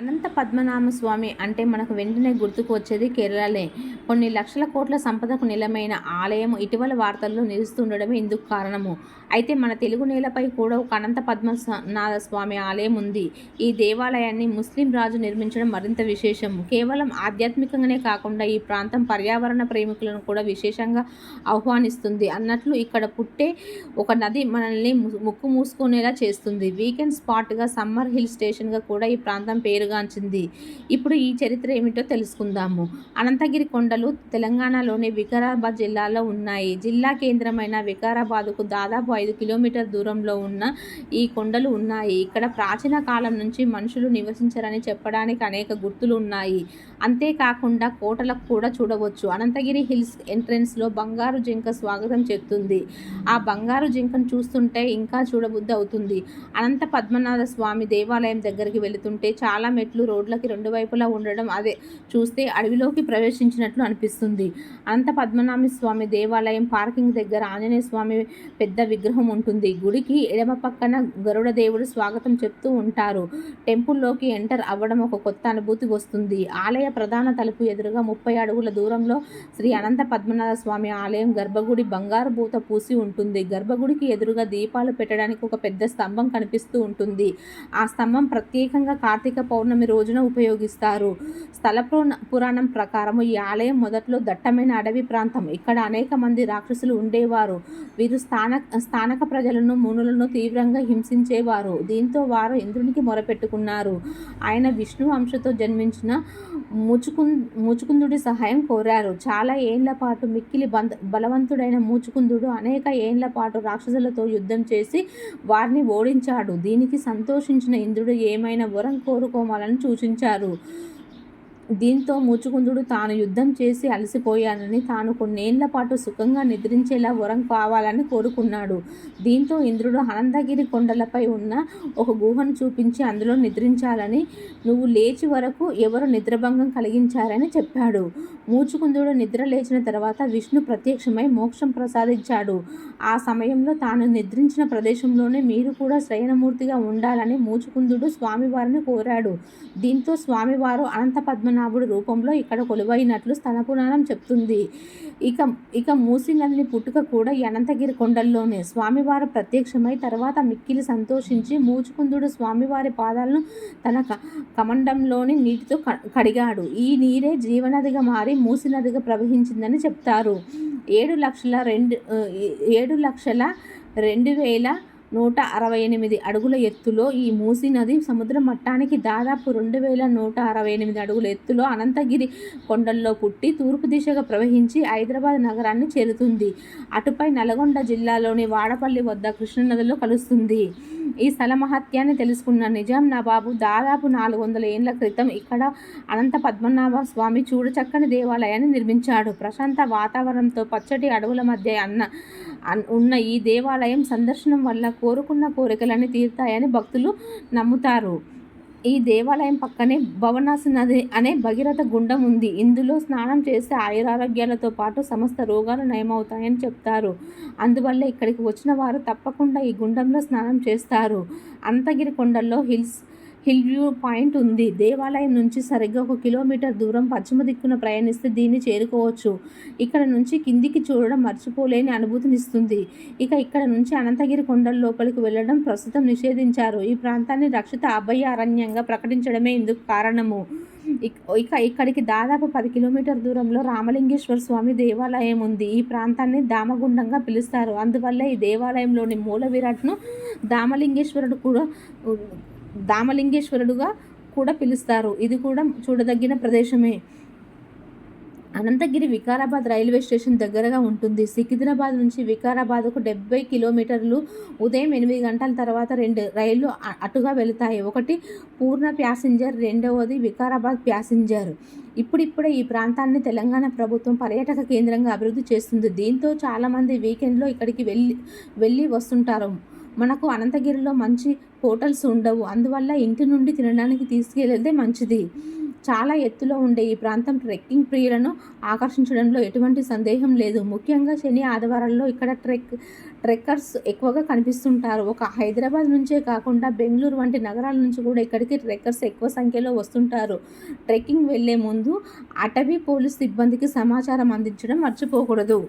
అనంత పద్మనాభ స్వామి అంటే మనకు వెంటనే గుర్తుకు వచ్చేది కేరళలే. కొన్ని లక్షల కోట్ల సంపదకు నిలమైన ఆలయం ఇటీవల వార్తల్లో నిలుస్తుండడమే ఇందుకు కారణము. అయితే మన తెలుగు నేలపై కూడా ఒక అనంత పద్మనాథ స్వామి ఆలయం ఉంది. ఈ దేవాలయాన్ని ముస్లిం రాజు నిర్మించడం మరింత విశేషం. కేవలం ఆధ్యాత్మికంగానే కాకుండా ఈ ప్రాంతం పర్యావరణ ప్రేమికులను కూడా విశేషంగా ఆహ్వానిస్తుంది. అన్నట్లు ఇక్కడ పుట్టే ఒక నది మనల్ని ముక్కు మూసుకునేలా చేస్తుంది. వీకెండ్ స్పాట్గా సమ్మర్ హిల్ స్టేషన్గా కూడా ఈ ప్రాంతం పేరు పేరుగాంచింది ఇప్పుడు ఈ చరిత్ర ఏమిటో తెలుసుకుందాము. అనంతగిరి కొండలు తెలంగాణలోని వికారాబాద్ జిల్లాలో ఉన్నాయి. జిల్లా కేంద్రమైన వికారాబాద్కు దాదాపు ఐదు కిలోమీటర్ దూరంలో ఉన్న ఈ కొండలు ఉన్నాయి. ఇక్కడ ప్రాచీన కాలం నుంచి మనుషులు నివసించరని చెప్పడానికి అనేక గుర్తులు ఉన్నాయి అంతేకాకుండా కోటలకు కూడా చూడవచ్చు. అనంతగిరి హిల్స్ ఎంట్రన్స్లో బంగారు జింక స్వాగతం చెప్తుంది. ఆ బంగారు జింకను చూస్తుంటే ఇంకా చూడబుద్ధి అవుతుంది. అనంత పద్మనాభ స్వామి దేవాలయం దగ్గరికి వెళుతుంటే చాలా మెట్లు రోడ్లకి రెండు వైపులా ఉండడం అదే చూస్తే అడవిలోకి ప్రవేశించినట్లు అనిపిస్తుంది. అనంత పద్మనాభ స్వామి దేవాలయం పార్కింగ్ దగ్గర ఆంజనేయ స్వామి పెద్ద విగ్రహం ఉంటుంది. గుడికి ఎడమ పక్కన గరుడ దేవుడు స్వాగతం చెప్తూ ఉంటారు. టెంపుల్లోకి ఎంటర్ అవ్వడం ఒక కొత్త అనుభూతి వస్తుంది. ఆలయ ప్రధాన తలుపు ఎదురుగా ముప్పై అడుగుల దూరంలో శ్రీ అనంత పద్మనాభ స్వామి ఆలయం గర్భగుడి బంగారు పూత పూసి ఉంటుంది. గర్భగుడికి ఎదురుగా దీపాలు పెట్టడానికి ఒక పెద్ద స్తంభం కనిపిస్తూ ఉంటుంది. ఆ స్తంభం ప్రత్యేకంగా కార్తీక పౌర్ణమి రోజున ఉపయోగిస్తారు. స్థల పురాణ- పురాణం ప్రకారం ఈ ఆలయం మొదట్లో దట్టమైన అడవి ప్రాంతం. ఇక్కడ అనేక మంది రాక్షసులు ఉండేవారు. వీరు స్థాన స్థానక ప్రజలను మునులను తీవ్రంగా హింసించేవారు. దీంతో వారు ఇంద్రునికి మొరపెట్టుకున్నారు. ఆయన విష్ణు అంశతో జన్మించిన ముచుకుం ముచుకుందుడి సహాయం కోరారు. చాలా ఏండ్ల పాటు మిక్కిలి బంద బలవంతుడైన ముచుకుందుడు అనేక ఏండ్ల పాటు రాక్షసులతో యుద్ధం చేసి వారిని ఓడించాడు. దీనికి సంతోషించిన ఇంద్రుడు ఏమైనా వరం కోరుకోమని సూచించారు. దీంతో మూచుకుందుడు తాను యుద్ధం చేసి అలసిపోయానని తాను కొన్నేళ్ళ పాటు సుఖంగా నిద్రించేలా వరం కావాలని కోరుకున్నాడు. దీంతో ఇంద్రుడు అనంతగిరి కొండలపై ఉన్న ఒక గుహను చూపించి అందులో నిద్రించాలని నువ్వు లేచి వరకు ఎవరు నిద్రభంగం కలిగించారని చెప్పాడు. మూచుకుందుడు నిద్ర లేచిన తర్వాత విష్ణు ప్రత్యక్షమై మోక్షం ప్రసాదించాడు. ఆ సమయంలో తాను నిద్రించిన ప్రదేశంలోనే మీరు కూడా శయనమూర్తిగా ఉండాలని మూచుకుందుడు స్వామివారిని కోరాడు. దీంతో స్వామివారు అనంత పద్మనాభుడు రూపంలో ఇక్కడ కొలువైనట్లు స్థల పురాణం చెప్తుంది. ఇక ఇక మూసి నదిని పుట్టుక కూడా ఈ అనంతగిరి కొండల్లోనే. స్వామివారు ప్రత్యక్షమై తర్వాత మిక్కిలి సంతోషించి మూచుకుందుడు స్వామివారి పాదాలను తన క- కమండంలోని నీటితో కడిగాడు. ఈ నీరే జీవనదిగా మారి మూసి నదిగా ప్రవహించిందని చెప్తారు. ఏడు లక్షల రెండు ఏడు లక్షల రెండు వేల నూట అరవై ఎనిమిది అడుగుల ఎత్తులో ఈ మూసీ నది సముద్ర మట్టానికి దాదాపు రెండు వేల నూట అరవై ఎనిమిది అడుగుల ఎత్తులో అనంతగిరి కొండల్లో పుట్టి తూర్పు దిశగా ప్రవహించి హైదరాబాద్ నగరాన్ని చేరుతుంది. అటుపై నల్గొండ జిల్లాలోని వాడపల్లి వద్ద కృష్ణనదిలో కలుస్తుంది. ఈ స్థల మహత్యాన్ని తెలుసుకున్న నిజాం నవాబు దాదాపు నాలుగు వందల ఏళ్ళ క్రితం ఇక్కడ అనంత పద్మనాభ స్వామి చూడచక్కని దేవాలయాన్ని నిర్మించాడు. ప్రశాంత వాతావరణంతో పచ్చటి అడవుల మధ్య అన్న ఉన్న ఈ దేవాలయం సందర్శనం వల్ల కోరుకున్న కోరికలన్నీ తీరుతాయని భక్తులు నమ్ముతారు. ఈ దేవాలయం పక్కనే భవనాసి నది అనే భగీరథ గుండం ఉంది. ఇందులో స్నానం చేస్తే ఆయురారోగ్యాలతో పాటు సమస్త రోగాలు నయమవుతాయని చెప్తారు. అందువల్ల ఇక్కడికి వచ్చిన వారు తప్పకుండా ఈ గుండంలో స్నానం చేస్తారు. అంతగిరి కొండల్లో హిల్స్ హిల్ వ్యూ పాయింట్ ఉంది. దేవాలయం నుంచి సరిగ్గా ఒక కిలోమీటర్ దూరం పశ్చిమ దిక్కున ప్రయాణిస్తే దీన్ని చేరుకోవచ్చు. ఇక్కడ నుంచి కిందికి చూడడం మర్చిపోలేని అనుభూతినిస్తుంది. ఇక ఇక్కడ నుంచి అనంతగిరి కొండల లోపలికి వెళ్ళడం ప్రస్తుతం నిషేధించారు. ఈ ప్రాంతాన్ని రక్షిత అభయ అరణ్యంగా ప్రకటించడమే ఇందుకు కారణము. ఇక ఇక్కడికి దాదాపు పది కిలోమీటర్ దూరంలో రామలింగేశ్వర స్వామి దేవాలయం ఉంది. ఈ ప్రాంతాన్ని దామగుండంగా పిలుస్తారు. అందువల్ల ఈ దేవాలయంలోని మూల విరాట్ను దామలింగేశ్వరుడు కూడా దామలింగేశ్వరుడుగా కూడా పిలుస్తారు. ఇది కూడా చూడదగిన ప్రదేశమే. అనంతగిరి వికారాబాద్ రైల్వే స్టేషన్ దగ్గరగా ఉంటుంది. సికింద్రాబాద్ నుంచి వికారాబాద్కు డెబ్బై కిలోమీటర్లు ఉదయం ఎనిమిది గంటల తర్వాత రెండు రైళ్ళు అటుగా వెళుతాయి. ఒకటి పూర్ణ ప్యాసింజర్ రెండవది వికారాబాద్ ప్యాసింజర్. ఇప్పుడిప్పుడే ఈ ప్రాంతాన్ని తెలంగాణ ప్రభుత్వం పర్యాటక కేంద్రంగా అభివృద్ధి చేస్తుంది. దీంతో చాలామంది వీకెండ్లో ఇక్కడికి వెళ్ళి వెళ్ళి వస్తుంటారు. మనకు అనంతగిరిలో మంచి హోటల్స్ ఉండవు. అందువల్ల ఇంటి నుండి తినడానికి తీసుకెళ్తే మంచిది. చాలా ఎత్తులో ఉండే ఈ ప్రాంతం ట్రెక్కింగ్ ప్రియులను ఆకర్షించడంలో ఎటువంటి సందేహం లేదు. ముఖ్యంగా శని ఆదివారాల్లో ఇక్కడ ట్రెక్ ట్రెక్కర్స్ ఎక్కువగా కనిపిస్తుంటారు. ఒక హైదరాబాద్ నుంచే కాకుండా బెంగళూరు వంటి నగరాల నుంచి కూడా ఇక్కడికి ట్రెక్కర్స్ ఎక్కువ సంఖ్యలో వస్తుంటారు. ట్రెక్కింగ్ వెళ్ళే ముందు అటవీ పోలీస్ సిబ్బందికి సమాచారం అందించడం మర్చిపోకూడదు.